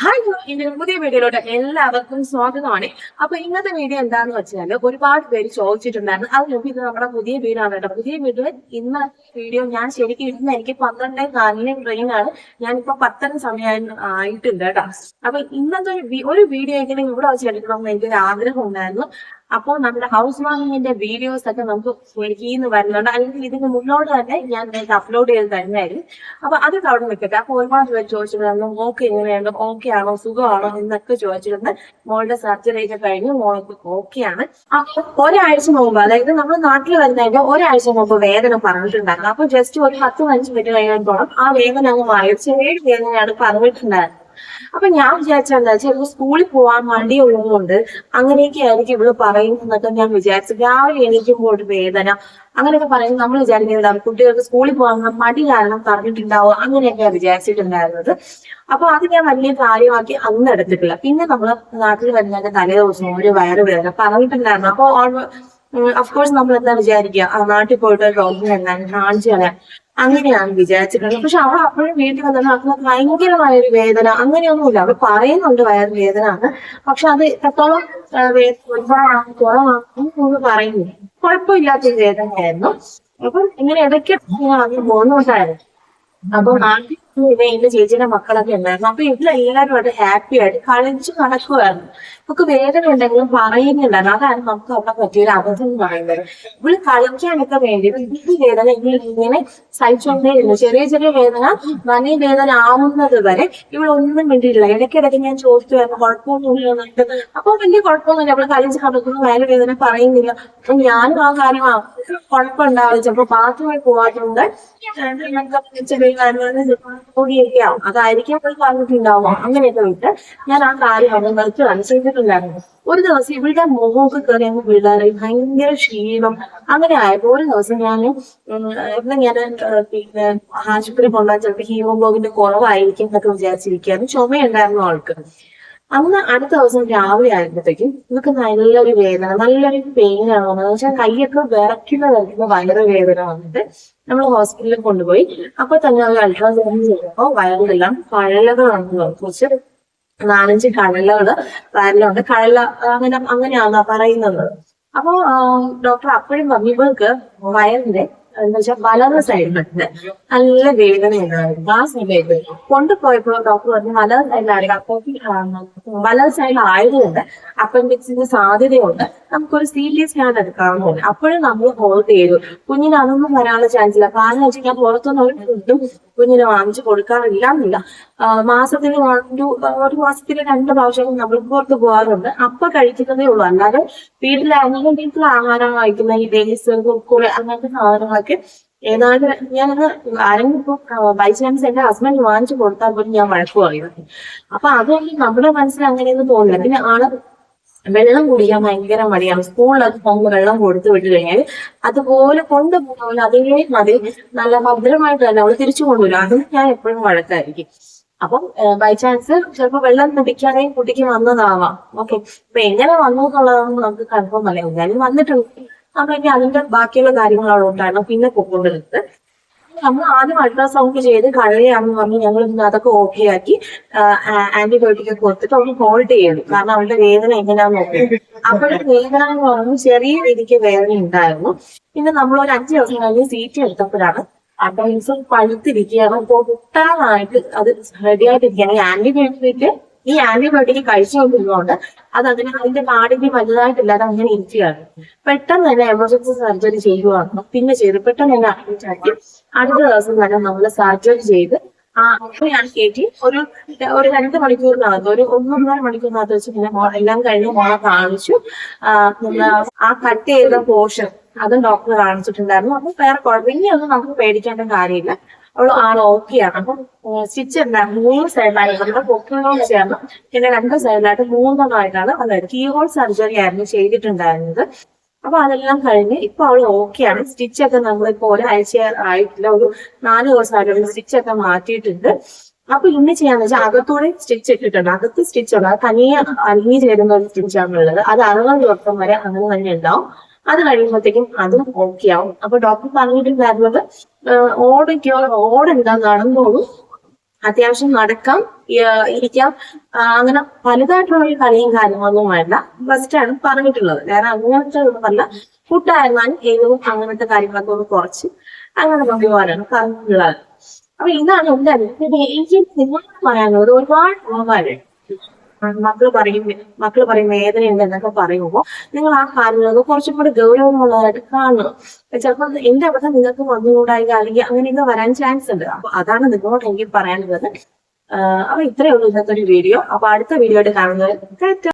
Hi എന്റെ പുതിയ വീഡിയോയിലോട്ട് എല്ലാവർക്കും സ്വാഗതമാണ്. അപ്പൊ ഇന്നത്തെ വീഡിയോ എന്താന്ന് വെച്ചാൽ ഒരുപാട് പേര് ചോദിച്ചിട്ടുണ്ടായിരുന്നു. അത് മുമ്പ് ഇത് നമ്മുടെ പുതിയ വീടാണ് കേട്ടോ. പുതിയ വീഡിയോ ഇന്ന് വീഡിയോ ഞാൻ ശരിക്കും ഇന്ന് എനിക്ക് പന്ത്രണ്ടേ കാലിന് ട്രെയിൻ ആണ്. ഞാനിപ്പോ പത്തര സമയം ആയിട്ടുണ്ട് കേട്ടോ. അപ്പൊ ഇന്നത്തെ ഒരു വീഡിയോ എങ്കിലും ഇവിടെ വെച്ച് എടുക്കണമെന്ന് എനിക്കൊരു ആഗ്രഹം ഉണ്ടായിരുന്നു. അപ്പോൾ നമ്മുടെ ഹൗസ് വാമിങ്ങിന്റെ വീഡിയോസ് ഒക്കെ നമുക്ക് എനിക്കിന്ന് വരുന്നുണ്ട്. അല്ലെങ്കിൽ ഇതിന് മുന്നോട്ട് തന്നെ ഞാൻ നിങ്ങൾക്ക് അപ്ലോഡ് ചെയ്ത് തന്നെയായിരുന്നു അപ്പൊ അതൊക്കെ അവിടെ നിൽക്കട്ടെ അപ്പൊ ഒരുപാട് പേര് ചോദിച്ചിട്ടുണ്ടായിരുന്നു മോക്ക് എങ്ങനെയുണ്ട്? ഓക്കെ ആണോ? സുഖമാണോ? എന്നൊക്കെ ചോദിച്ചിട്ടുണ്ട്. മോളുടെ സർജറി ഒക്കെ കഴിഞ്ഞു മോൾക്ക് ഓക്കെ ആണ്. അപ്പൊ ഒരാഴ്ച മുമ്പ് അതായത് നമ്മൾ നാട്ടിൽ വരുന്നതിന്റെ ഒരാഴ്ച മുമ്പ് വേദന പറഞ്ഞിട്ടുണ്ടായിരുന്നു. അപ്പൊ ജസ്റ്റ് ഒരു പത്ത് പതിനഞ്ച് മിനിറ്റ് കഴിയുമ്പോഴും ആ വേദന അങ്ങ് മാറി. ചെറിയ വേദനയാണ് പറഞ്ഞിട്ടുണ്ടായിരുന്നത്. അപ്പൊ ഞാൻ വിചാരിച്ചത് എന്താ വെച്ചാൽ സ്കൂളിൽ പോവാൻ മടിയുള്ളതുകൊണ്ട് അങ്ങനെയൊക്കെ ആയിരിക്കും ഇവൾ പറയുന്നതൊക്കെ ഞാൻ വിചാരിച്ചു. രാവിലെ എണീക്കുമ്പോൾ ഒരു വേദന. അങ്ങനെയൊക്കെ പറയുന്നത് നമ്മൾ വിചാരിക്കുന്നതാണ് കുട്ടികൾക്ക് സ്കൂളിൽ പോകാൻ മടി കാരണം പറഞ്ഞിട്ടുണ്ടാവും അങ്ങനെയൊക്കെ വിചാരിച്ചിട്ടുണ്ടായിരുന്നത്. അപ്പൊ അത് ഞാൻ വലിയ കാര്യമാക്കി അന്ന് എടുത്തിട്ടില്ല. പിന്നെ നമ്മൾ നാട്ടിൽ വരുന്നതിന്റെ തലേ ദിവസം ഒരു വയറ് വേദന പറഞ്ഞിട്ടുണ്ടായിരുന്നു. അപ്പൊ അഫ്കോഴ്സ് നമ്മൾ എന്താ വിചാരിക്കുക ആ നാട്ടിൽ പോയിട്ട് ഒരു ഡോക്ടറെ എന്താണ് കാണിച്ചു കളയാൻ അങ്ങനെയാണ് വിചാരിച്ചിട്ടുള്ളത്. പക്ഷെ അവൾ അപ്പോഴും വീട്ടിൽ വന്നാൽ അവർക്ക് ഭയങ്കരമായ ഒരു വേദന. അങ്ങനെയൊന്നുമില്ല. അവൾ പറയുന്നുണ്ട് വയർ വേദന ആണ് പക്ഷെ അത് എത്രത്തോളം ഒരുപാടാണ് കുറവാണെന്ന് പറയുന്നു പറയുന്നില്ല. കുഴപ്പമില്ലാത്തൊരു വേദനയായിരുന്നു. അപ്പം ഇങ്ങനെ ഇടയ്ക്ക് അങ്ങനെ അങ്ങ് പോകുന്നുണ്ടായിരുന്നു അപ്പൊ നാട്ടിൽ പിന്നെ എന്റെ ചേച്ചിയുടെ മക്കളൊക്കെ ഉണ്ടായിരുന്നു. അപ്പൊ ഇതിലെല്ലാരും ആയിട്ട് ഹാപ്പി ആയിട്ട് കളിച്ച് നടക്കുമായിരുന്നു നമുക്ക് വേദന ഉണ്ടെങ്കിലും പറയുന്നുണ്ടായിരുന്നു. അതാണ് നമുക്ക് അവിടെ പറ്റിയൊരു അബദ്ധം എന്ന് പറയുന്നത്. ഇവൾ കളിക്കാനൊക്കെ വേണ്ടി ഈ വേദന ഇങ്ങനെ സഹിച്ചുകൊണ്ടേയിരുന്നു ചെറിയ ചെറിയ വേദന വലിയ വേദന ആവുന്നത് വരെ ഇവളൊന്നും വേണ്ടിയില്ല ഇടയ്ക്കിടയ്ക്ക് ഞാൻ ചോദിക്കുമായിരുന്നു കുഴപ്പമൊന്നുമില്ല അപ്പൊ വലിയ കുഴപ്പമൊന്നുമില്ല. അവൾ കളിച്ച് നടക്കുന്നു വയറ് വേദന പറയുന്നില്ല. അപ്പൊ ഞാനും ആ കാര്യം കുഴപ്പമുണ്ടാവില്ല ചിലപ്പോ ബാത്റൂമിൽ പോവാറുണ്ട് ചെറിയ പൊടിയൊക്കെ ആവും അതായിരിക്കും അവൾ പറഞ്ഞിട്ടുണ്ടാവും അങ്ങനെയൊക്കെ വിട്ട് ഞാൻ ആ കാര്യം അവൾ നിർത്തി അനുസരിച്ചിട്ടുണ്ടായിരുന്നു ഒരു ദിവസം ഇവളുടെ മുഖമൊക്കെ കയറി അങ്ങ് പിള്ളേരെ ഭയങ്കര ക്ഷീണം. അങ്ങനെ ആയപ്പോ ഒരു ദിവസം ഞാൻ ഇവിടെ ഞാൻ പിന്നെ ആശുപത്രി കൊണ്ടുപോകാൻ ചിലപ്പോൾ ഹീമോഗ്ലോബിന്റെ കുറവായിരിക്കും എന്നൊക്കെ വിചാരിച്ചിരിക്കുകയാണ് ചുമയുണ്ടായിരുന്നു ആൾക്ക്. അന്ന് അടുത്ത ദിവസം രാവിലെ ആയപ്പോഴത്തേക്കും ഇവർക്ക് നല്ലൊരു വേദന നല്ലൊരു പെയിൻ ആണ് വന്നത്. വെച്ചാൽ കൈയൊക്കെ വിറയ്ക്കുന്ന തരത്തിലുള്ള വയറ് വേദന വന്നിട്ട് നമ്മൾ ഹോസ്പിറ്റലിൽ കൊണ്ടുപോയി. അപ്പൊ തന്നെ അവർ അൾട്രാസൗണ്ട് ചെയ്തപ്പോ വയറിലെല്ലാം കഴലകളാണെന്ന് കുറച്ച് നാലഞ്ച് കഴലകൾ വയറിലുണ്ട് കഴല അങ്ങനെ അങ്ങനെയാണെന്നാ പറയുന്നത്. അപ്പൊ ഡോക്ടർ അപ്പോഴും പറഞ്ഞു ഇവർക്ക് വയറിന്റെ എന്താ വെച്ചാൽ വലത് സൈഡിൽ നല്ല വേദന ഉണ്ടായിരുന്നു. ആ സമയത്ത് കൊണ്ടുപോയപ്പോ ഡോക്ടർ പറഞ്ഞു വലത് സൈഡിലാണെങ്കിൽ അപ്പൊ വലത് സൈഡിൽ ആയതുകൊണ്ട് അപ്പൻഡിക്സിന്റെ സാധ്യതയുണ്ട്. നമുക്കൊരു സി ടി സ്കാൻ എടുക്കാവുന്നതാണ് അപ്പോഴും നമ്മൾ ഹോൾഡ് ചെയ്തു. കുഞ്ഞിന് അതൊന്നും വരാനുള്ള ചാൻസ് ഇല്ല. കാരണം വെച്ചാൽ കഴിഞ്ഞാൽ പുറത്തുനിന്ന് ഒരു ഫുഡും കുഞ്ഞിന് വാങ്ങിച്ചു കൊടുക്കാറില്ല എന്നില്ല മാസത്തിൽ ഒരു ഒരു മാസത്തിൽ രണ്ട് പ്രാവശ്യം നമ്മൾ പുറത്ത് പോകാറുണ്ട്. അപ്പൊ കഴിക്കുന്നതേ ഉള്ളൂ. അല്ലാതെ വീട്ടിലാണെങ്കിലും വീട്ടിൽ ആഹാരം കഴിക്കുന്ന ഈ ഡേസ് കുറുക്കുറി അങ്ങനത്തെ സാധനങ്ങളൊക്കെ ഏതാണ്ട് ഞാനത് ആരെങ്കിലും ഇപ്പൊ ബൈ ചാൻസ് എന്റെ ഹസ്ബൻഡ് വാങ്ങിച്ചു കൊടുത്താൽ പോലും ഞാൻ വഴക്കു പറയുന്നത് അപ്പൊ അതൊന്നും നമ്മുടെ മനസ്സിൽ അങ്ങനെയൊന്നും തോന്നില്ല. പിന്നെ ആൾ വെള്ളം കുടിക്കാൻ ഭയങ്കര മടിയാണ്. സ്കൂളിലൊക്കെ പോകുമ്പോൾ വെള്ളം കൊടുത്തു വിട്ടു കഴിഞ്ഞാൽ അതുപോലെ കൊണ്ടുപോകുന്ന അതേ മതി നല്ല ഭദ്രമായിട്ട് തന്നെ അവൾ തിരിച്ചു കൊണ്ടുവരും. അതും ഞാൻ എപ്പോഴും വഴക്കായിരിക്കും. അപ്പം ബൈ ചാൻസ് ചിലപ്പോൾ വെള്ളം കുടിക്കാതെ കുട്ടിക്ക് വന്നതാവാം. ഓക്കെ അപ്പൊ എങ്ങനെ വന്നു എന്നുള്ളതൊന്നും നമുക്ക് കൺഫേം അല്ല. എന്തായാലും വന്നിട്ടുണ്ട്. നമ്മൾ ഇനി അതിന്റെ ബാക്കിയുള്ള കാര്യങ്ങൾ അവിടെ ഉണ്ടായിരുന്നു. പിന്നെ പൊക്കൊണ്ടിരുന്നത്. നമ്മൾ ആദ്യം അൾട്രാസൗണ്ട് ചെയ്ത് കഴയാണെന്ന് പറഞ്ഞ് ഞങ്ങൾ അതൊക്കെ ഓക്കെ ആക്കി ആന്റിബയോട്ടിക് ഒക്കെ കൊടുത്തിട്ട് അവൾ ഹോൾഡ് ചെയ്തു കാരണം അവളുടെ വേദന എങ്ങനെയാന്ന് നോക്കി അപ്പോഴും വേദന എന്ന് പറയുമ്പോൾ ചെറിയ രീതിക്ക് വേദന ഉണ്ടായിരുന്നു. പിന്നെ നമ്മൾ ഒരു അഞ്ച് ദിവസം കഴിഞ്ഞ് സീറ്റ് എടുത്തപ്പോഴാണ് അപ്പൻസ് പഴുത്തിരിക്കുകയാണ്. പൊട്ടാനായിട്ട് അത് റെഡി ആയിട്ടിരിക്കുകയാണ്. ആന്റിബയോട്ടിക് ഈ ആന്റിബയോട്ടിക് കഴിച്ചുകൊണ്ടിരുന്നതുകൊണ്ട് അത് അതിന് അതിന്റെ പാടിന്റെ വലുതായിട്ടില്ലാതെ അങ്ങനെ ഇരിക്കുകയാണ്. പെട്ടെന്ന് തന്നെ എമർജൻസി സർജറി ചെയ്യുവാണ്. പിന്നെ ചെയ്ത്. പെട്ടെന്ന് തന്നെ അഡ്മിറ്റ് ആക്കി അടുത്ത ദിവസം തന്നെ നമ്മൾ സർജറി ചെയ്ത് ആ അപ്പോഴാണ് കയറ്റി ഒരു ഒരു രണ്ട് മണിക്കൂറിനകത്ത് ഒരു ഒന്നൊന്നര മണിക്കൂറിനകത്ത് വെച്ച് പിന്നെ എല്ലാം കഴിഞ്ഞ് മോളെ കാണിച്ചു. ആ കട്ട് ചെയ്ത പോർഷൻ അതും ഡോക്ടർ കാണിച്ചിട്ടുണ്ടായിരുന്നു. അപ്പൊ വേറെ കുഴപ്പം ഒന്നും നമുക്ക് പേടിക്കേണ്ട കാര്യമില്ല. അവൾ ആൾ ഓക്കെയാണ് അപ്പം സ്റ്റിച്ച് എന്താ മൂന്ന് സൈഡിലായിട്ട് നമ്മുടെ പൊക്കിനോട് ചേർന്ന് പിന്നെ രണ്ട് സൈഡിലായിട്ട് മൂന്നെണ്ണമായിട്ടാണ് അതായത് കീ ഹോൾ സർജറി ആയിരുന്നു ചെയ്തിട്ടുണ്ടായിരുന്നത്. അപ്പൊ അതെല്ലാം കഴിഞ്ഞ് ഇപ്പൊ അവൾ ഓക്കെയാണ് സ്റ്റിച്ച് ഒക്കെ നമ്മളിപ്പോ ഒരാഴ്ച ആയിട്ടില്ല. ഒരു നാല് ദിവസമായിട്ട് സ്റ്റിച്ച് ഒക്കെ മാറ്റിയിട്ടുണ്ട്. അപ്പൊ ഇന്ന് ചെയ്യാന്ന് വെച്ചാൽ അകത്തൂടെ സ്റ്റിച്ച് ഇട്ടിട്ടുണ്ട്. അകത്ത് സ്റ്റിച്ച് ഉണ്ട്. തനിയെ അലിഞ്ഞു ചേരുന്ന ഒരു സ്റ്റിച്ചാണ് ഉള്ളത്. അത് അറുപത് ദിവസം വരെ അങ്ങനെ തന്നെ ഉണ്ടാവും. അത് കഴിയുമ്പോഴത്തേക്കും അതും ഓക്കെ ആവും അപ്പൊ ഡോക്ടർ പറഞ്ഞിട്ടുണ്ടായിരുന്നത് ഓടയ്ക്കോ ഓടെന്താ നടന്നോളൂ. അത്യാവശ്യം നടക്കാം ഇരിക്കാം. അങ്ങനെ പലതായിട്ടുള്ള കളിയും കാര്യങ്ങളൊന്നും വേണ്ട. ഫസ്റ്റാണ് പറഞ്ഞിട്ടുള്ളത്. വേറെ അങ്ങനത്തെ ഒന്നുമല്ല ഫുഡായിരുന്നാലും ഏതും അങ്ങനത്തെ കാര്യങ്ങളൊക്കെ ഒന്ന് കുറച്ച് അങ്ങനെ കൊണ്ടുപോകാനാണ് പറഞ്ഞിട്ടുള്ളത്. അപ്പൊ ഇതാണ് അഭിപ്രായം. എനിക്ക് നിങ്ങളോട് പറയാനുള്ളത് ഒരുപാട് ആൾക്കാര് മക്കൾ പറയും മക്കൾ പറയും വേദനയുണ്ട് എന്നൊക്കെ പറയുമ്പോൾ നിങ്ങൾ ആ കാര്യങ്ങളൊക്കെ കുറച്ചും കൂടി ഗൗരവമുള്ളതായിട്ട് കാണുക. ചിലപ്പോൾ എന്റെ അബദ്ധം നിങ്ങൾക്ക് വന്നുകൂടായി അല്ലെങ്കിൽ അങ്ങനെയൊക്കെ വരാൻ ചാൻസ് ഉണ്ട്. അപ്പൊ അതാണ് നിങ്ങളോട് എനിക്ക് പറയാനുള്ളത്. അപ്പൊ ഇത്രയേ ഉള്ളൂ ഇന്നത്തെ ഒരു വീഡിയോ അപ്പൊ അടുത്ത വീഡിയോ ആയിട്ട് കാണുന്നത്